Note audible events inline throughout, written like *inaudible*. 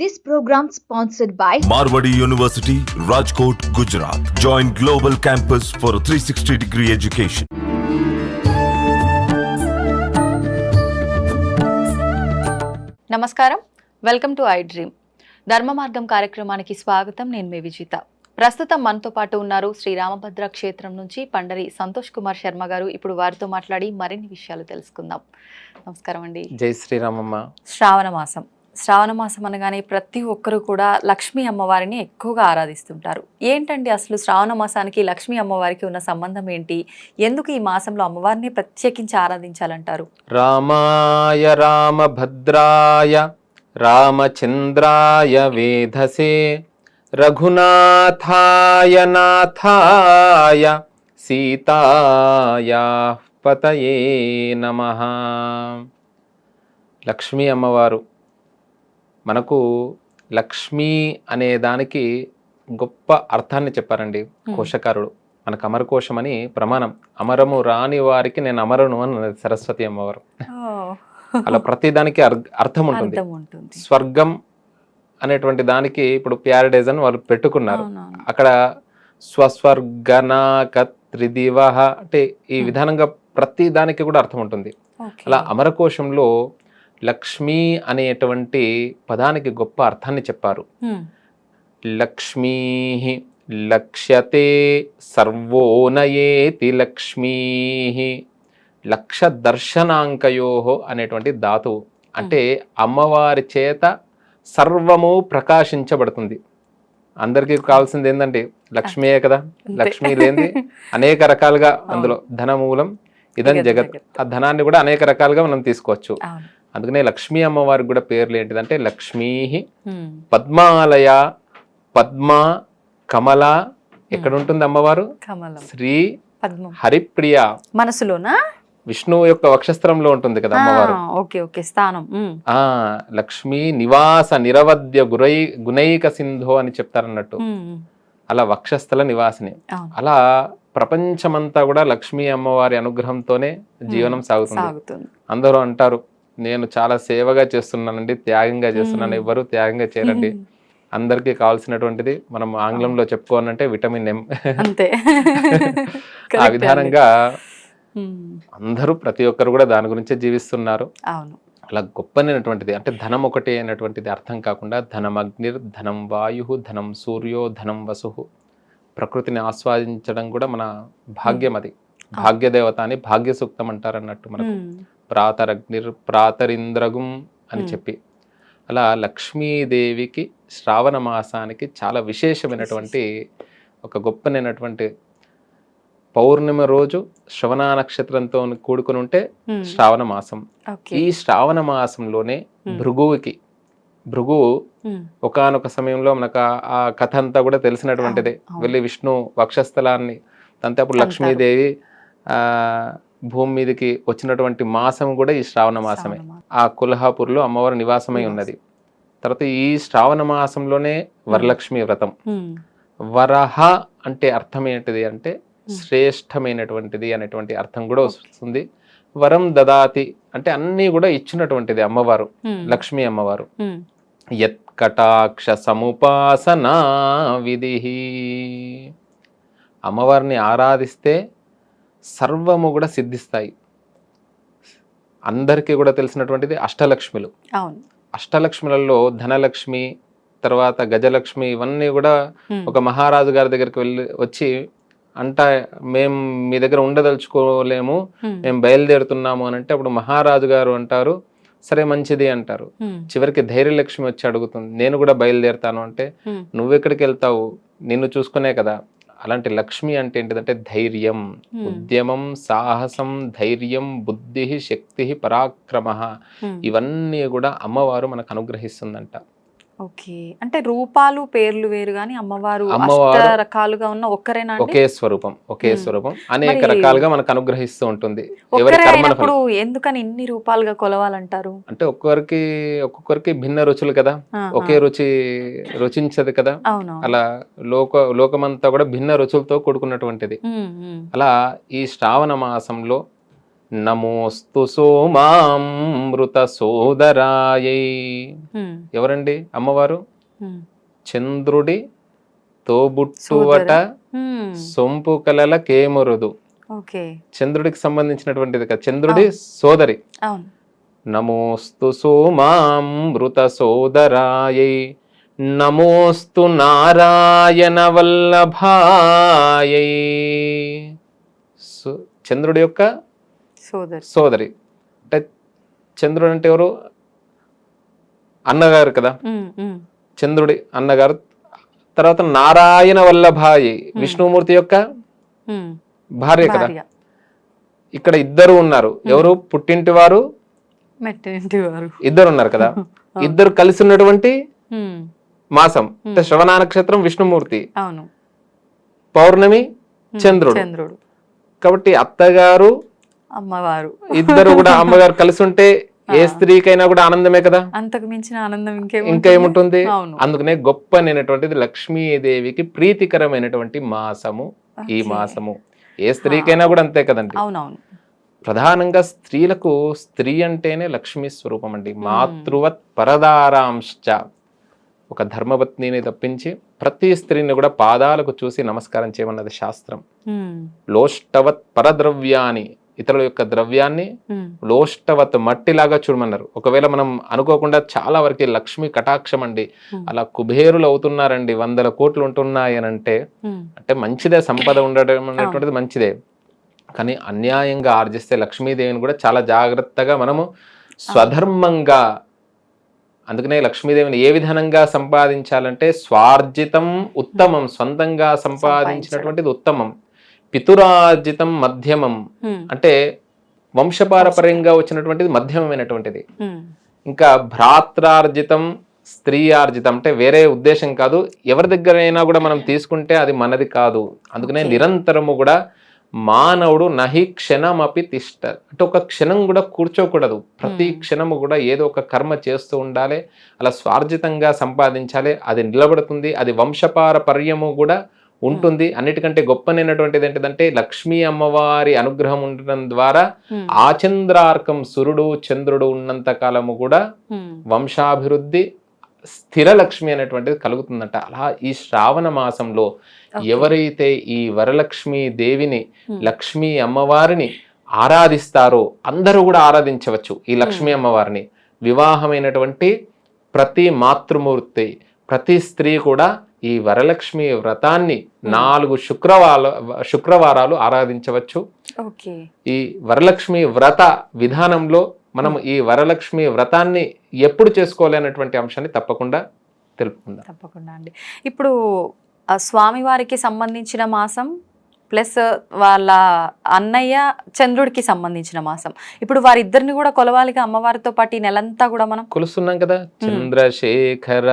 This program sponsored by Marwadi University, Rajkot, Gujarat. Join Global Campus for a 360 degree education. నమస్కారం. Welcome to I dream Dharma Margam కార్యక్రమానికి స్వాగతం. నేను మీ విజిత. ప్రస్తుతం మనతో పాటు ఉన్నారు శ్రీ రామభద్ర క్షేత్రం నుంచి పండరి సంతోష్ కుమార్ శర్మ గారు. ఇప్పుడు వారితో మాట్లాడి మరిన్ని విషయాలు తెలుసుకుందాం. నమస్కారం అండి. జై శ్రీరామమ్మ. శ్రావణ మాసం. శ్రావణ మాసం అనగానే ప్రతి ఒక్కరు కూడా లక్ష్మీ అమ్మవారిని ఎక్కువగా ఆరాధిస్తుంటారు. ఏంటండి అసలు శ్రావణ మాసానికి లక్ష్మీ అమ్మవారికి ఉన్న సంబంధం ఏంటి? ఎందుకు ఈ మాసంలో అమ్మవారిని ప్రత్యేకించి ఆరాధించాలంటారు? రామాయ రామభద్రాయ రామచంద్రాయ వేధసే రఘునాథాయ నాథాయ సీతాయ పతయే నమ. లక్ష్మీ అమ్మవారు మనకు లక్ష్మీ అనే దానికి గొప్ప అర్థాన్ని చెప్పారండి కోశకారుడు. మనకు అమరకోశం అని ప్రమాణం. అమరము రాని వారికి నేను అమరను అని అన్నది సరస్వతి అమ్మవారు. అలా ప్రతి దానికి అర్- అర్థం ఉంటుంది. స్వర్గం అనేటువంటి దానికి ఇప్పుడు ప్యారడైజ్ అని వాళ్ళు పెట్టుకున్నారు. అక్కడ స్వస్వర్గనాక త్రిదివ అంటే ఈ. విధానంగా ప్రతి దానికి కూడా అర్థం ఉంటుంది. అలా అమరకోశంలో లక్ష్మీ అనేటువంటి పదానికి గొప్ప అర్థాన్ని చెప్పారు. లక్ష్మీ లక్ష్యతే సర్వోనయేతి లక్ష్మీ లక్ష దర్శనాంకయో అనేటువంటి ధాతువు అంటే అమ్మవారి చేత సర్వము ప్రకాశించబడుతుంది అందరికీ కావాల్సింది ఏంటంటే లక్ష్మీయే కదా. లక్ష్మీ లేనిది అనేక రకాలుగా అందులో ధనమూలం ఇదం జగత్. ఆ ధనాన్ని కూడా అనేక రకాలుగా మనం తీసుకోవచ్చు. అందుకనే లక్ష్మీ అమ్మవారికి కూడా పేర్లు ఏంటిదంటే లక్ష్మీ. పద్మాలయ పద్మ కమల. ఎక్కడ ఉంటుంది అమ్మవారు? కమలం. శ్రీ పద్మం. హరిప్రియ. మనసులోనా? విష్ణువు యొక్క వక్షస్త్రంలో ఉంటుంది కదా అమ్మవారు. ఓకే ఓకే స్థానం. ఆ లక్ష్మీ నివాస నిరవద్య గురై గుణైక సింధో అని చెప్తారన్నట్టు. అలా వక్షస్థల నివాసిని. అలా ప్రపంచమంతా కూడా లక్ష్మీ అమ్మవారి అనుగ్రహంతోనే జీవనం సాగుతుంది. అందరూ అంటారు నేను చాలా సేవగా చేస్తున్నానండి త్యాగంగా చేస్తున్నాను. ఎవరు త్యాగంగా చేయరండి. *laughs* అందరికీ కావాల్సినటువంటిది మనం ఆంగ్లంలో చెప్పుకోవాలంటే విటమిన్ ఎం. అంతే. *laughs* ఆ విధానంగా. అందరూ ప్రతి ఒక్కరు కూడా దాని గురించే జీవిస్తున్నారు. అవును. అలా గొప్పనైనటువంటిది అంటే ధనం ఒకటే అయినటువంటిది అర్థం కాకుండా ధనం అగ్నిర్ ధనం వాయు ధనం సూర్యో ధనం వసు ప్రకృతిని ఆస్వాదించడం కూడా మన భాగ్యం అది. భాగ్యదేవత అని భాగ్య సూక్తం అంటారు అన్నట్టు మనకు. ప్రాతరగ్నిర్ ప్రాతరింద్రగుం అని. చెప్పి అలా లక్ష్మీదేవికి శ్రావణ మాసానికి చాలా విశేషమైనటువంటి ఒక గొప్పనైనటువంటి పౌర్ణమి రోజు శ్రవణ నక్షత్రంతో కూడుకుని ఉంటే. శ్రావణ మాసం ఈ శ్రావణ మాసంలోనే. భృగువుకి భృగువు హ్మ్. ఒకానొక సమయంలో మనకు ఆ- కథ అంతా కూడా తెలిసినటువంటిదే. వెళ్ళి విష్ణు వక్షస్థలాన్ని తంతే అప్పుడు. లక్ష్మీదేవి భూమి మీదకి వచ్చినటువంటి మాసం కూడా ఈ శ్రావణ మాసమే. ఆ కుల్హాపూర్లో అమ్మవారి నివాసమై ఉన్నది తర్వాత ఈ శ్రావణ మాసంలోనే వరలక్ష్మి వ్రతం. వరహ అంటే అర్థం ఏంటిది అంటే. శ్రేష్టమైనటువంటిది అనేటువంటి అర్థం కూడా వస్తుంది వరం దదాతి అంటే అన్నీ కూడా ఇచ్చినటువంటిది అమ్మవారు. లక్ష్మీ అమ్మవారు. యత్కటాక్ష సముపాసనా విధి అమ్మవారిని ఆరాధిస్తే సర్వము కూడా సిద్ధిస్తాయి అందరికీ కూడా తెలిసినటువంటిది అష్టలక్ష్మిలు అష్టలక్ష్మిలలో ధనలక్ష్మి తర్వాత గజలక్ష్మి ఇవన్నీ కూడా. ఒక మహారాజు గారి దగ్గరికి వెళ్ళి వచ్చి అంట మేము మీ దగ్గర ఉండదలుచుకోలేము. మేము బయలుదేరుతున్నాము అని అంటే అప్పుడు మహారాజు గారు అంటారు సరే మంచిది అంటారు. చివరికి ధైర్యలక్ష్మి వచ్చి అడుగుతుంది నేను కూడా బయలుదేరుతాను అంటే. నువ్వెక్కడికి వెళ్తావు నిన్ను చూసుకునే కదా అలాంటి లక్ష్మి అంటే ఏంటిదంటే ధైర్యం. ఉద్యమం సాహసం ధైర్యం బుద్ధి శక్తి పరాక్రమ. ఇవన్నీ కూడా అమ్మవారు మనకు అనుగ్రహిస్తుందంట ఓకే. అంటే రూపాలు పేర్లు వేరు గాని అమ్మవారు అమ్మవారు రకాలుగా ఉన్న ఒక్కరేనా ఒకే స్వరూపం ఒకే. స్వరూపం. అనేక రకాలుగా మనకు అనుగ్రహిస్తూ ఉంటుంది. ఫలం. ఎందుకని ఇన్ని రూపాలుగా కొలవాలంటారు? అంటే ఒక్కొక్కరికి ఒక్కొక్కరికి భిన్న రుచులు కదా. ఒకే రుచి రుచించదు కదా. అలా లోక లోకమంతా కూడా భిన్న రుచులతో కూడుకున్నటువంటిది. అలా ఈ శ్రావణ మాసంలో నమోస్తు సోమామృత సోదరాయై. ఎవరండి అమ్మవారు. చంద్రుడి తోబుట్టువట సొంపు కలల కేమురుదు. ఓకే. చంద్రుడికి సంబంధించినటువంటిది కదా చంద్రుడి సోదరి. నమోస్తు సోమామృత సోదరాయై. నమోస్తు నారాయణ వల్లభాయై. సు- చంద్రుడి యొక్క సోదరి. సోదరి. అంటే చంద్రుడు అంటే ఎవరు? అన్నగారు కదా? చంద్రుడి అన్నగారు. తర్వాత నారాయణ వల్లభాయి విష్ణుమూర్తి యొక్క. భార్య కదా? ఇక్కడ ఇద్దరు ఉన్నారు. ఎవరు? పుట్టింటి వారు? మెట్టింటి వారు. ఇద్దరు ఉన్నారు కదా? *laughs* ఇద్దరు కలిసి ఉన్నటువంటి మాసం. అంటే శ్రవణ నక్షత్రం విష్ణుమూర్తి. పౌర్ణమి చంద్రుడు. కాబట్టి అత్తగారు అమ్మవారు. ఇద్దరు కూడా *laughs* అమ్మగారు కలిసి ఉంటే ఏ స్త్రీకైనా కూడా ఆనందమే కదా? అంతకు మించిన ఆనందం ఇంకేం ఇంకా ఏముంటుంది అవును. అందుకనే గొప్ప అనేటువంటిది లక్ష్మీదేవికి ప్రీతికరమైనటువంటి మాసము. ఈ. మాసము ఏ స్త్రీకైనా కూడా అంతే కదండి. అవునవును. ప్రధానంగా స్త్రీలకు స్త్రీ అంటేనే లక్ష్మీ స్వరూపం అండి మాతృవత్ పరదారాంశ్చ. ఒక ధర్మపత్నిని తప్పించి ప్రతి స్త్రీని కూడా పాదాలకు చూసి నమస్కారం చేయమన్నది శాస్త్రం. లోష్టవత్ పరద్రవ్యాన్ని ఇతరుల యొక్క ద్రవ్యాన్ని ఉమ్, లోష్టవత్ మట్టిలాగా చూడమన్నారు. ఒకవేళ మనం అనుకోకుండా చాలా వరకు లక్ష్మి కటాక్షం అండి. Hmm. అలా కుబేరులు అవుతున్నారండి. వందల కోట్లు ఉంటున్నాయి అని అంటే ఉమ్, అంటే మంచిదే సంపద ఉండడం అనేటువంటిది మంచిదే. కానీ అన్యాయంగా ఆర్జిస్తే లక్ష్మీదేవిని కూడా చాలా జాగ్రత్తగా మనము స్వధర్మంగా అందుకనే లక్ష్మీదేవిని ఏ విధానంగా సంపాదించాలంటే స్వార్జితం ఉత్తమం స్వంతంగా సంపాదించినటువంటిది ఉత్తమం. పితురార్జితం మధ్యమం. అంటే వంశపారపర్యంగా వచ్చినటువంటిది మధ్యమమైనటువంటిది. ఉమ్, ఇంకా భ్రాత్రార్జితం స్త్రీ ఆర్జితం అంటే వేరే ఉద్దేశం కాదు. ఎవరి దగ్గరైనా కూడా మనం తీసుకుంటే అది మనది కాదు. అందుకనే. నిరంతరము కూడా మానవుడు నహి క్షణమపి తిష్ట. అంటే ఒక క్షణం కూడా కూర్చోకూడదు. ప్రతి. క్షణము కూడా ఏదో ఒక కర్మ చేస్తూ ఉండాలి. అలా స్వార్జితంగా సంపాదించాలి. అది నిలబడుతుంది. అది వంశపారపర్యము కూడా ఉంటుంది. అన్నిటికంటే గొప్పనైనటువంటిది ఏంటిదంటే లక్ష్మీ అమ్మవారి అనుగ్రహం ఉండడం ద్వారా ఉమ్, ఆచంద్రార్కం సురుడు చంద్రుడు ఉన్నంత కాలము కూడా ఉమ్, వంశాభివృద్ధి స్థిర లక్ష్మి అనేటువంటిది కలుగుతుందంట. అలా ఈ శ్రావణ మాసంలో. ఎవరైతే ఈ వరలక్ష్మి దేవిని Hmm. లక్ష్మీ అమ్మవారిని ఆరాధిస్తారో అందరూ కూడా ఆరాధించవచ్చు ఈ లక్ష్మీ అమ్మవారిని. వివాహమైనటువంటి ప్రతి మాతృమూర్తి ప్రతి స్త్రీ కూడా ఈ వరలక్ష్మి వ్రతాన్ని నాలుగు శుక్రవార శుక్రవారాలు ఆరాధించవచ్చు. ఓకే. ఈ వరలక్ష్మి వ్రత విధానంలో మనం ఈ వరలక్ష్మి వ్రతాన్ని ఎప్పుడు చేసుకోవాలి అనేటువంటి అంశాన్ని తప్పకుండా తెలుపుకుందాం. తప్పకుండా అండి. ఇప్పుడు ఆ స్వామివారికి సంబంధించిన మాసం ప్లస్ వాళ్ళ అన్నయ్య చంద్రుడికి సంబంధించిన మాసం. ఇప్పుడు వారిద్దరిని కూడా కొలవాలిగా అమ్మవారితో పాటు ఈ నెలంతా కూడా మనం? కొలుస్తున్నాం కదా. చంద్రశేఖర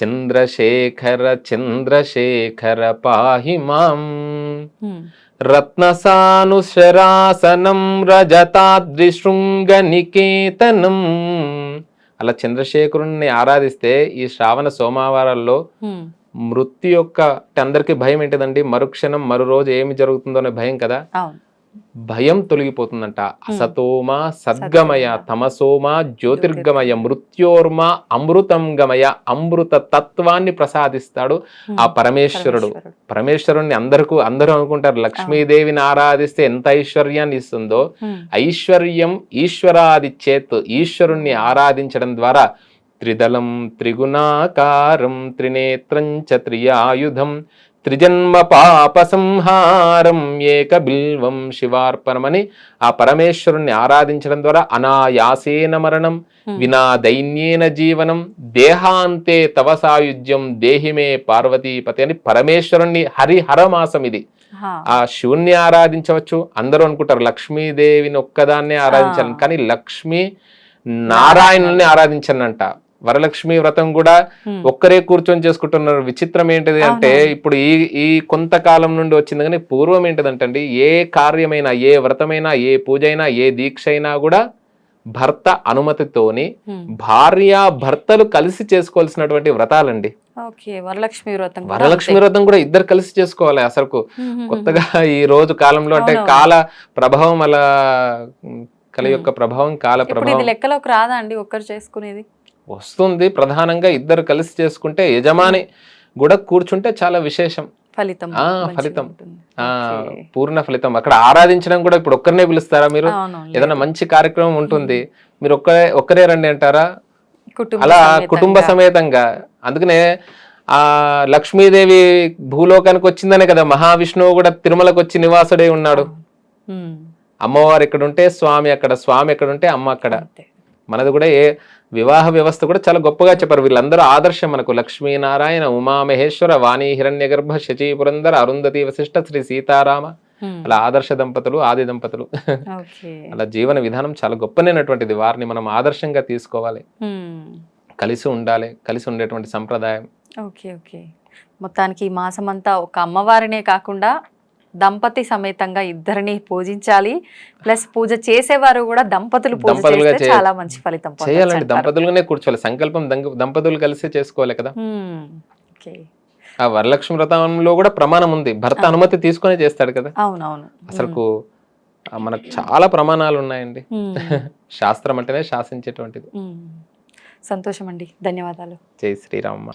చంద్రశేఖర చంద్రశేఖర పాహి మాం. రత్నసానుశరాసనం రజతాద్రి శృంగ నికేతనం అలా చంద్రశేఖరుణ్ణి ఆరాధిస్తే ఈ శ్రావణ సోమవారాల్లో మృత్యు యొక్క అంటే అందరికీ భయం ఏంటిదండి? మరుక్షణం మరో రోజు ఏమి జరుగుతుందో అనే భయం కదా? భయం తొలగిపోతుందంట. అసతోమ సద్గమయ తమసోమ జ్యోతిర్గమయ మృత్యోర్మ అమృతం గమయ అమృత తత్వాన్ని ప్రసాదిస్తాడు ఆ పరమేశ్వరుడు. పరమేశ్వరుణ్ణి అందరికీ అందరూ అనుకుంటారు లక్ష్మీదేవిని ఆరాధిస్తే ఎంత ఐశ్వర్యాన్ని ఇస్తుందో. ఐశ్వర్యం ఈశ్వరాది చేత్ ఈశ్వరుణ్ణి ఆరాధించడం ద్వారా త్రిదలం త్రిగుణాకారం త్రినేత్రం చ త్రియాయుధం త్రిజన్మ పాప సంహారం ఏక బిల్వం శివార్పణమని ఆ పరమేశ్వరుణ్ణి ఆరాధించడం ద్వారా అనాయాసేన మరణం వినా దైన్యేన జీవనం దేహాంతే తవ సాయుధ్యం దేహిమే పార్వతీపతి అని పరమేశ్వరుణ్ణి హరిహర మాసం ఇది ఆ శివుణ్ణి ఆరాధించవచ్చు. అందరూ అనుకుంటారు లక్ష్మీదేవిని ఒక్కదాన్నే ఆరాధించాలని. కానీ లక్ష్మి నారాయణుల్ని ఆరాధించనంట. వరలక్ష్మి వ్రతం కూడా ఒక్కరే కూర్చొని చేసుకుంటున్నారు విచిత్రం ఏంటిది అంటే. ఇప్పుడు ఈ ఈ కొంతకాలం నుండి వచ్చింది కానీ పూర్వం ఏంటిదంటే అండి ఏ కార్యమైనా ఏ వ్రతమైనా ఏ పూజ అయినా ఏ దీక్ష అయినా కూడా భర్త అనుమతితోని. భార్య భర్తలు కలిసి చేసుకోవాల్సినటువంటి వ్రతాలండి వరలక్ష్మి వ్రతం కూడా వరలక్ష్మి. వ్రతం కూడా ఇద్దరు కలిసి చేసుకోవాలి ఉమ్. కొత్తగా ఈ రోజు కాలంలో అంటే. కాల ప్రభావం అలా కలి యొక్క ప్రభావం కాల ప్రభావం లెక్కలోకి రాదా అండి ఒక్కరు చేసుకునేది వస్తుంది. ప్రధానంగా ఇద్దరు కలిసి చేసుకుంటే యజమాని కూడా కూర్చుంటే చాలా విశేషం. ఫలితం. ఫలితం. పూర్ణ ఫలితం. అక్కడ ఆరాధించడం కూడా ఇప్పుడు ఒక్కరినే పిలుస్తారా మీరు. ఏదైనా మంచి కార్యక్రమం ఉంటుంది. మీరు ఒక్కరే ఒక్కరే రండి అంటారా? అలా. కుటుంబ సమేతంగా. అందుకనే ఆ లక్ష్మీదేవి భూలోకానికి వచ్చిందనే కదా. మహావిష్ణువు కూడా తిరుమలకు వచ్చి నివాసుడై ఉన్నాడు. అమ్మవారు ఇక్కడ ఉంటే స్వామి అక్కడ స్వామి ఎక్కడ ఉంటే అమ్మ అక్కడ. మనది కూడా ఏ వివాహ వ్యవస్థ కూడా చాలా గొప్పగా చెప్పారు. వీళ్ళందరూ ఆదర్శం మనకు. లక్ష్మీనారాయణ ఉమామహేశ్వర వాణి హిరణ్య గర్భ శచీ పురందర అరుంధతి వశిష్ఠ శ్రీ సీతారామ. అలా ఆదర్శ దంపతులు ఆది దంపతులు. *laughs* అలా జీవన విధానం చాలా గొప్పనైనటువంటిది. వారిని మనం ఆదర్శంగా తీసుకోవాలి. కలిసి ఉండాలి. కలిసి ఉండేటువంటి సంప్రదాయం. Okay okay. మొత్తానికి ఈ మాసం అంతా ఒక అమ్మవారినే కాకుండా దంపతి సమేతంగా ఇద్దరిని పూజించాలి. ప్లస్ పూజ చేసేవారు కూడా దంపతులు పూజ చేస్తే చాలా మంచి ఫలితం చేయాలండి. దంపతులుగానే కూర్చోవాలి. సంకల్పం దంపతులు కలిసి చేసుకోవాలి కదా. ఓకే. ఆ వరలక్ష్మి వ్రతంలో కూడా ప్రమాణం ఉంది. భర్త అనుమతి తీసుకొని చేస్తాడు కదా. అవునవును. అసలుకు ఆ మనకు చాలా ప్రమాణాలు ఉన్నాయండి. *laughs* శాస్త్రం అంటేనే శాసించేటువంటిది. సంతోషం అండి ధన్యవాదాలు. జై శ్రీరామ